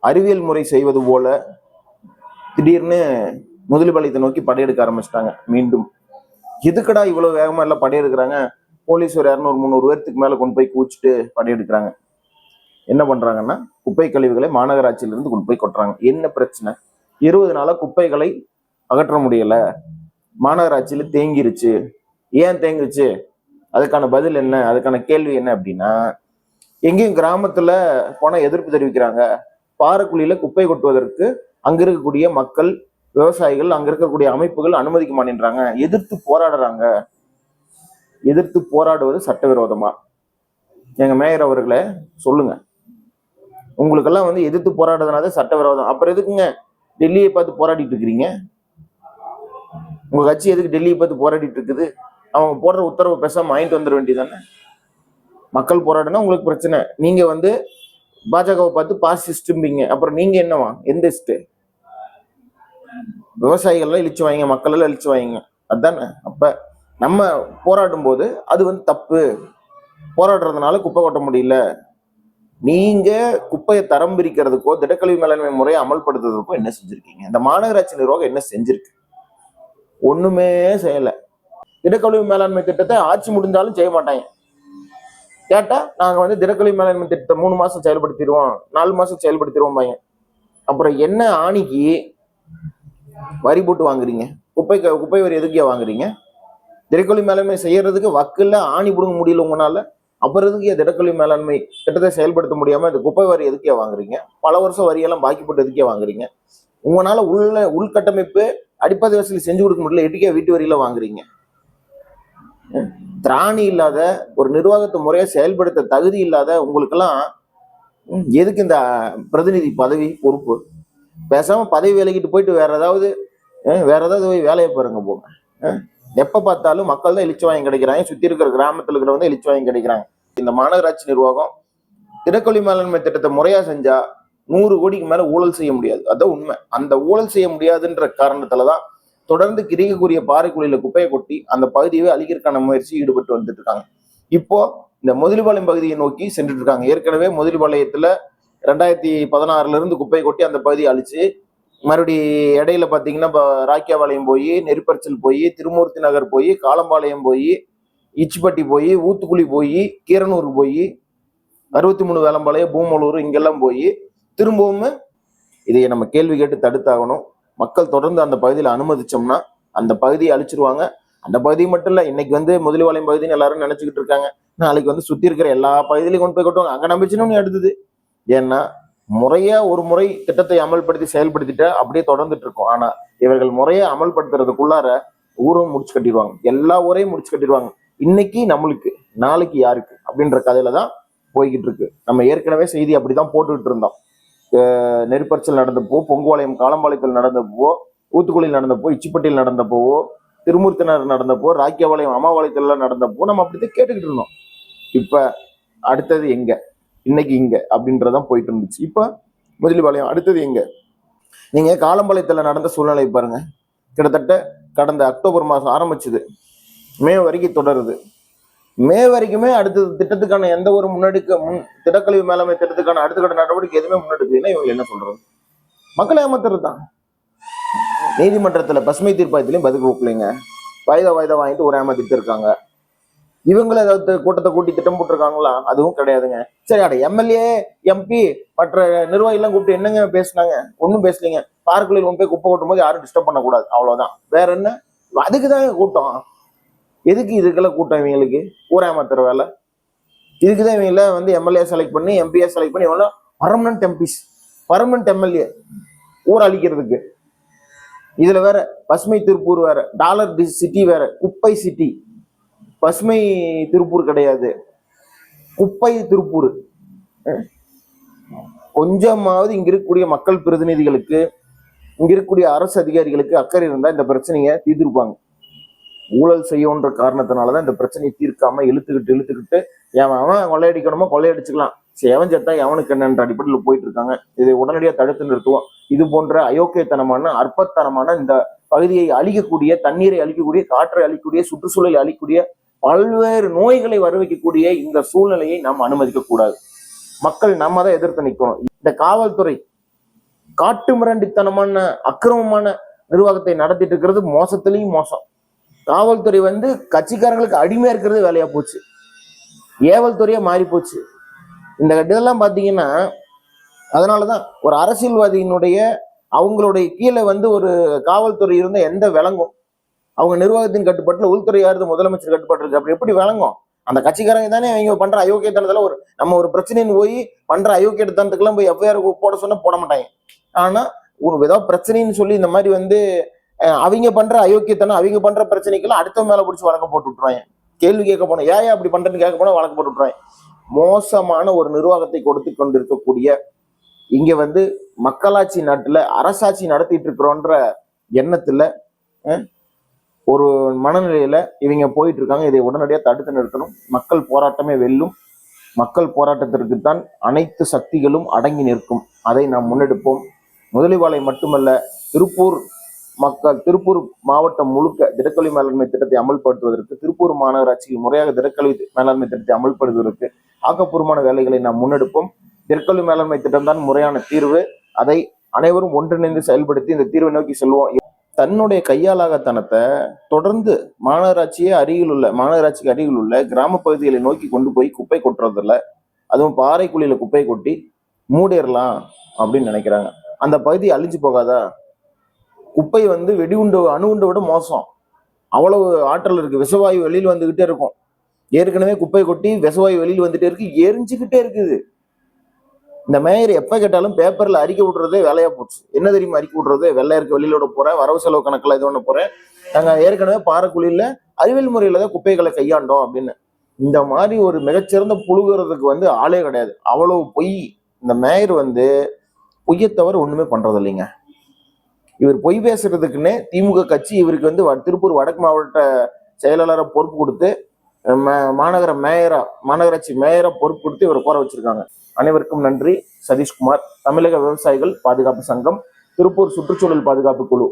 அறிவியல் முறை செய்வது போல திடீர்னு முதலிபாளையத்தை நோக்கி படையெடுக்க ஆரம்பிச்சிட்டாங்க மீண்டும். எதுக்கடா இவ்வளவு வேகமா எல்லாம் படையெடுக்கிறாங்க? போலீஸ் ஒரு இரநூறு முந்நூறு பேர்த்துக்கு மேல கொண்டு போய் கூச்சிட்டு படையெடுக்கிறாங்க. என்ன பண்றாங்கன்னா குப்பை கழிவுகளை மாநகராட்சியிலிருந்து கொண்டு போய் கொட்டுறாங்க. என்ன பிரச்சனை? இருபது நாளா குப்பைகளை அகற்ற முடியல. மாநகராட்சியில தேங்கிருச்சு. ஏன் தேங்குச்சு அதுக்கான பதில் என்ன? அதுக்கான கேள்வி என்ன அப்படின்னா எங்கேயும் கிராமத்துல போனா எதிர்ப்பு தெரிவிக்கிறாங்க. பாறைக்குழியில குப்பை கொட்டுவதற்கு அங்க இருக்கக்கூடிய மக்கள் விவசாயிகள் அங்க இருக்கக்கூடிய அமைப்புகள் அனுமதிக்க மாட்டேன்றாங்க. எதிர்த்து போராடுறாங்க. எதிர்த்து போராடுவது சட்டவிரோதமா? எங்க மேயர் அவர்களே சொல்லுங்க. உங்களுக்கெல்லாம் வந்து எதிர்த்து போராடுறதுனால சட்டவிரோதம். அப்புறம் எதுக்குங்க டெல்லியை பார்த்து போராடிட்டு இருக்கிறீங்க? உங்க கட்சி எதுக்கு டெல்லியை பார்த்து போராடிட்டு இருக்குது? அவங்க போடுற உத்தரவு பேசாம வாங்கிட்டு வந்துட வேண்டியதானே மக்கள் போராடினா உங்களுக்கு பிரச்சனை. நீங்க வந்து பாஜகவை பார்த்து பாசிஸ்டும்பிங்க. அப்புறம் நீங்க என்னவா? எந்த இஸ்ட் விவசாயிகள்லாம் இழிச்சு வாங்க மக்கள் எல்லாம் இழிச்சு வாங்க. அதானே? அப்ப நம்ம போராடும் போது அது வந்து தப்பு. போராடுறதுனால குப்பை கொட்ட முடியல. நீங்க குப்பையை தரம் பிரிக்கிறதுக்கோ திடக்கழிவு மேலாண்மை முறையை அமல்படுத்துறதுக்கோ என்ன செஞ்சிருக்கீங்க? இந்த மாநகராட்சி நிர்வாகம் என்ன செஞ்சிருக்கு? ஒண்ணுமே செய்யல. திடக்கழிவு மேலாண்மை திட்டத்தை ஆட்சி முடிஞ்சாலும் செய்ய மாட்டாங்க. கேட்டா நாங்க வந்து திடக்கழிவு மேலாண்மை திட்டத்தை மூணு மாசம் செயல்படுத்திடுவோம். நாலு மாசம் செயல்படுத்திடுவோம் பையன். அப்புறம் என்ன ஆணிக்கு வரி போட்டு வாங்குறீங்க? குப்பை குப்பை வரி எதுக்கே வாங்குறீங்க? திடக்கழிவு மேலாண்மை செய்யறதுக்கு வக்கில் ஆணி பிடுங்க முடியல உங்களால. அப்புறம் எதுக்கு திடக்கழிவு மேலாண்மை திட்டத்தை செயல்படுத்த முடியாம இந்த குப்பை வரி எதுக்கே வாங்குறீங்க? பல வருஷம் வரியெல்லாம் பாக்கி போட்டு எதுக்கே வாங்குறீங்க? உங்களால உள்ள உள்கட்டமைப்பு அடிப்படை வசதி செஞ்சு கொடுக்க முடியல எட்டுக்கே வீட்டு வரியில வாங்குறீங்க? திராணி இல்லாத ஒரு நிர்வாகத்தை முறையை செயல்படுத்த தகுதி இல்லாத உங்களுக்கெல்லாம் எதுக்கு இந்த பிரதிநிதி பதவி பொறுப்பு? பேசாமல் பதவி விலகிட்டு போயிட்டு வேற ஏதாவது வேற ஏதாவது போய் வேலையை பாருங்க போங்க. எப்போ பார்த்தாலும் மக்கள் தான் இழிச்சு வாங்கி கிடைக்கிறாங்க. சுற்றி இருக்கிற கிராமத்தில் இருக்கிறவங்க தான் இழிச்சு வாங்கி கிடைக்கிறாங்க. இந்த மாநகராட்சி நிர்வாகம் திடக்கொழி மேலாண்மை திட்டத்தை முறையாக செஞ்சால் நூறு கோடிக்கு மேலே ஊழல் செய்ய முடியாது. அதான் உண்மை. அந்த ஊழல் செய்ய முடியாதுன்ற காரணத்துலதான் தொடர்ந்து கிடைக்கக்கூடிய பாறைக்குழியில குப்பையை கொட்டி அந்த பகுதியை அழிக்கிறதுக்கான முயற்சி ஈடுபட்டு வந்துட்டு இருக்காங்க இப்போ இந்த முதலிபாளையம் பகுதியை நோக்கி சென்றுட்டு இருக்காங்க ஏற்கனவே முதலிபாளையத்துல ரெண்டாயிரத்தி பதினாறுல இருந்து குப்பையை கொட்டி அந்த பகுதியை அழிச்சு மறுபடி இடையில பாத்தீங்கன்னா இப்போ ராக்கியாபாளையம் போய் நெருப்பரிச்சல் போய் திருமூர்த்தி நகர் போய் காலம்பாளையம் போய் இச்சிப்பட்டி போய் ஊத்துக்குழி போய் கீரனூர் போய் அறுபத்தி மூணு வேலம்பாளையம் பூமலூர் இங்கெல்லாம் போய் திரும்பவும் இதை நம்ம கேள்வி கேட்டு தடுத்தாகணும். மக்கள் தொடர்ந்து அந்த பகுதியில் அனுமதிச்சோம்னா அந்த பகுதியை அழிச்சிருவாங்க. அந்த பகுதி மட்டும் இல்லை இன்னைக்கு வந்து முதலிவாளையம் பகுதின்னு எல்லாரும் நினைச்சுக்கிட்டு இருக்காங்க. நாளைக்கு வந்து சுற்றி இருக்கிற எல்லா பகுதியிலையும் கொண்டு போய் கொட்டுவாங்க. அங்கே நம்பிச்சுன்னு அடுத்தது ஏன்னா முறையா ஒரு முறை திட்டத்தை அமல்படுத்தி செயல்படுத்திட்டு அப்படியே தொடர்ந்துட்டு இருக்கும். ஆனா இவர்கள் முறையை அமல்படுத்துறதுக்குள்ளார ஊரும் முடிச்சு கட்டிடுவாங்க. எல்லா ஊரையும் முடிச்சு கட்டிடுவாங்க. இன்னைக்கு நம்மளுக்கு நாளைக்கு யாருக்கு? அப்படின்ற கதையில தான் போய்கிட்டு இருக்கு. நம்ம ஏற்கனவே செய்தி அப்படிதான் போட்டுக்கிட்டு இருந்தோம். நெருப்பரிச்சல் நடந்தப்போ பொங்குவாளையம் காலம்பாளையத்தில் நடந்தப்போ ஊத்துக்குழியில் நடந்தப்போ இச்சிப்பட்டியில் நடந்தப்போவோ திருமூர்த்தினர் நடந்தப்போ ராக்கியபாளையம் அமாவாளையத்தில் நடந்தப்போ நம்ம அப்படித்தான் கேட்டுக்கிட்டு இருந்தோம். இப்போ அடுத்தது எங்க? இன்னைக்கு இங்க அப்படின்றதான் போயிட்டு இருந்துச்சு. இப்போ முதலிபாளையம் அடுத்தது எங்க? நீங்க காலம்பாளையத்தில் நடந்த சூழ்நிலை பாருங்க. கிட்டத்தட்ட கடந்த அக்டோபர் மாதம் ஆரம்பிச்சது. மே வரைக்கும் தொடருது. மே வரைக்குமே அடுத்த திட்டத்துக்கான எந்த ஒரு முன்னெடுக்க முன் திடக்கழிவு மேலாண்மை திட்டத்துக்கான அடுத்த கட்ட நடவடிக்கை எதுவுமே முன்னெடுக்கலைன்னா இவங்க என்ன சொல்றது? மக்களை ஏமாத்துறது தான் நீதிமன்றத்துல பசுமை தீர்ப்பாயத்திலையும் பதில் கொடுக்கலைங்க வாய்தா வாய்தா வாங்கிட்டு ஒரு ஏமாத்திட்டு இருக்காங்க. இவங்களும் ஏதாவது கூட்டத்தை கூட்டி திட்டம் போட்டிருக்காங்களா? அதுவும் கிடையாதுங்க. சரி அட எம்எல்ஏ எம்பி மற்ற நிர்வாகிகள்லாம் கூப்பிட்டு என்னங்க பேசுனாங்க? ஒன்றும் பேசலீங்க. பார்க்குள்ள ஒன்று போய் குப்பை கொட்டும் போது யாரும் டிஸ்டர்ப் பண்ணக்கூடாது. அவ்வளோதான் வேற என்ன? அதுக்கு தாங்க கூட்டம். எதுக்கு இதுக்கெல்லாம் கூட்டம் இவங்களுக்கு? ஊர் ஏமாத்துற வேலை. இதுக்கு தான் இவங்கள வந்து எம்எல்ஏ செலக்ட் பண்ணி எம்பிஏ செலக்ட் பண்ணி இவங்களாம் பர்மனன்ட் எம்பிஸ் பர்மனன்ட் எம்எல்ஏ ஊர் அழிக்கிறதுக்கு. இதுல வேற பசுமை திருப்பூர் வேற டாலர் டி சிட்டி வேற குப்பை சிட்டி பசுமை திருப்பூர் கிடையாது. குப்பை திருப்பூர். கொஞ்சமாவது இங்க இருக்கக்கூடிய மக்கள் பிரதிநிதிகளுக்கு இங்க இருக்கக்கூடிய அரசு அதிகாரிகளுக்கு அக்கறை இருந்தா இந்த பிரச்சனையை தீர்த்திருப்பாங்க. ஊழல் செய்யும்ன்ற காரணத்தினாலதான் இந்த பிரச்சனையை தீர்க்காம இழுத்துக்கிட்டு இழுத்துக்கிட்டு ஏன் அவன் கொள்ளையடிக்கணுமோ கொள்ளையடிச்சுக்கலாம். எவன் செத்தா எவனுக்கு என்னன்ற அடிப்படையில் போயிட்டு இருக்காங்க. இதை உடனடியாக தடுத்து நிறுத்துவோம். இது போன்ற அயோக்கியத்தனமான அற்பத்தனமான இந்த பகுதியை அழிக்கக்கூடிய தண்ணீரை அழிக்கக்கூடிய காற்றை அழிக்கக்கூடிய சுற்றுச்சூழலை அழிக்கக்கூடிய பல்வேறு நோய்களை வரவைக்கக்கூடிய இந்த சூழ்நிலையை நாம் அனுமதிக்க கூடாது. மக்கள் நம்ம தான் எதிர்த்து நிற்கணும் இந்த காவல்துறை காட்டு மிரண்டித்தனமான அக்கிரமமான நிர்வாகத்தை நடத்திட்டு இருக்கிறது மோசத்திலையும் மோசம். காவல்துறை வந்து கட்சிக்காரங்களுக்கு அடிமையா இருக்கிறது வேலையா போச்சு. ஏவல் துறையா மாறி போச்சு. இந்த இதெல்லாம் பாத்தீங்கன்னா அதனாலதான் ஒரு அரசியல்வாதியினுடைய அவங்களுடைய கீழே வந்து ஒரு காவல்துறை இருந்த எந்த விளங்கும் அவங்க நிர்வாகத்தின் கட்டுப்பாட்டுல உள்துறை யாருது முதலமைச்சர் கட்டுப்பாட்டு இருக்கு அப்படி எப்படி விளங்கும்? அந்த கட்சிக்காரங்க தானே அவங்க பண்ற அயோக்கியத்தனத்துல ஒரு நம்ம ஒரு பிரச்சனைன்னு போய் பண்ற அயோக்கியத்தனத்துக்கெல்லாம் போய் எஃப்ஐஆர் போட சொன்னா போட மாட்டாங்க. ஆனா ஒரு ஏதாவது பிரச்சனைன்னு சொல்லி இந்த மாதிரி வந்து அவங்க பண்ற அயோக்கியத்தனம் அவங்க பண்ற பிரச்சனைக்கெல்லாம் அடுத்த மேல பிடிச்சி வழக்க போட்டு விட்டுருவாங்க. கேள்வி கேட்க போனோம் ஏன் ஏன் அப்படி பண்றேன்னு கேட்க போனா வழக்கு போட்டு விட்டுருவாங்க. மோசமான ஒரு நிர்வாகத்தை கொடுத்து கொண்டிருக்கக்கூடிய இங்க வந்து மக்களாட்சி நாட்டுல அரசாட்சி நடத்திட்டு இருக்கிறோன்ற எண்ணத்துல ஒரு மனநிலையில இவங்க போயிட்டு இருக்காங்க. இதை உடனடியாக தடுத்து நிறுத்தணும். மக்கள் போராட்டமே வெல்லும். மக்கள் போராட்டத்திற்கு தான் அனைத்து சக்திகளும் அடங்கி நிற்கும். அதை நாம் முன்னெடுப்போம். முதலிவாளை மட்டுமல்ல திருப்பூர் மக்கள் திருப்பூர் மாவட்டம் முழுக்க திடக்கல்வி மேலாண்மை திட்டத்தை அமல்படுத்துவதற்கு திருப்பூர் மாநகராட்சிக்கு முறையாக திடக்கல்வி மேலாண்மை திட்டத்தை அமல்படுத்துவதற்கு ஆக்கப்பூர்வமான வேலைகளை நாம் முன்னெடுப்போம். திடக்கல்வி மேலாண்மை திட்டம் தான் முறையான தீர்வு. அதை அனைவரும் ஒன்றிணைந்து செயல்படுத்தி இந்த தீர்வை நோக்கி செல்வோம். தன்னுடைய கையாளாகத்தனத்தை தொடர்ந்து மாநகராட்சியே அருகில் உள்ள மாநகராட்சிக்கு அருகில் உள்ள கிராம பகுதிகளை நோக்கி கொண்டு போய் குப்பை கொட்டுறதில்ல. அதுவும் பாறைக்குழியில குப்பை கொட்டி மூடிடலாம் அப்படின்னு நினைக்கிறாங்க. அந்த பகுதி அழிஞ்சு போகாதா? குப்பை வந்து வெடிகுண்டு அணுகுண்டை விட மோசம். அவ்வளவு ஆற்றல் இருக்கு. விஷவாயு வெளியில் வந்துகிட்டே இருக்கும். ஏற்கனவே குப்பை கொட்டி விஷவாயு வெளியில் வந்துட்டே இருக்கு. எரிஞ்சுக்கிட்டே இருக்குது. இந்த மேயர் எப்ப கேட்டாலும் பேப்பர்ல அறிக்கை விடுறதே வேலையா போச்சு. என்ன தெரியுமா அறிக்கை விடுறது? வெள்ளையருக்கு வெளியிலோட போறேன். வரவு செலவு கணக்கில் இது ஒண்ணு போறேன். நாங்கள் ஏற்கனவே பாறைக்குழியில் அறிவியல் முறையில தான் குப்பைகளை கையாண்டோம் அப்படின்னு. இந்த மாதிரி ஒரு மிகச்சிறந்த புழுகிறதுக்கு வந்து ஆளே கிடையாது. அவ்வளவு பொய். இந்த மேயர் வந்து பொய்யை தவிர ஒண்ணுமே பண்றது இல்லைங்க இவர் பொய் பேசுறதுக்குன்னு திமுக கட்சி இவருக்கு வந்து வ- திருப்பூர் வடக்கு மாவட்ட செயலாளரை பொறுப்பு கொடுத்து மாநகர மேயரா மாநகராட்சி மேயரா பொறுப்பு கொடுத்து இவரை கோர வச்சிருக்காங்க. அனைவருக்கும் நன்றி. சதீஷ்குமார் தமிழக விவசாயிகள் பாதுகாப்பு சங்கம் திருப்பூர் சுற்றுச்சூழல் பாதுகாப்பு குழு.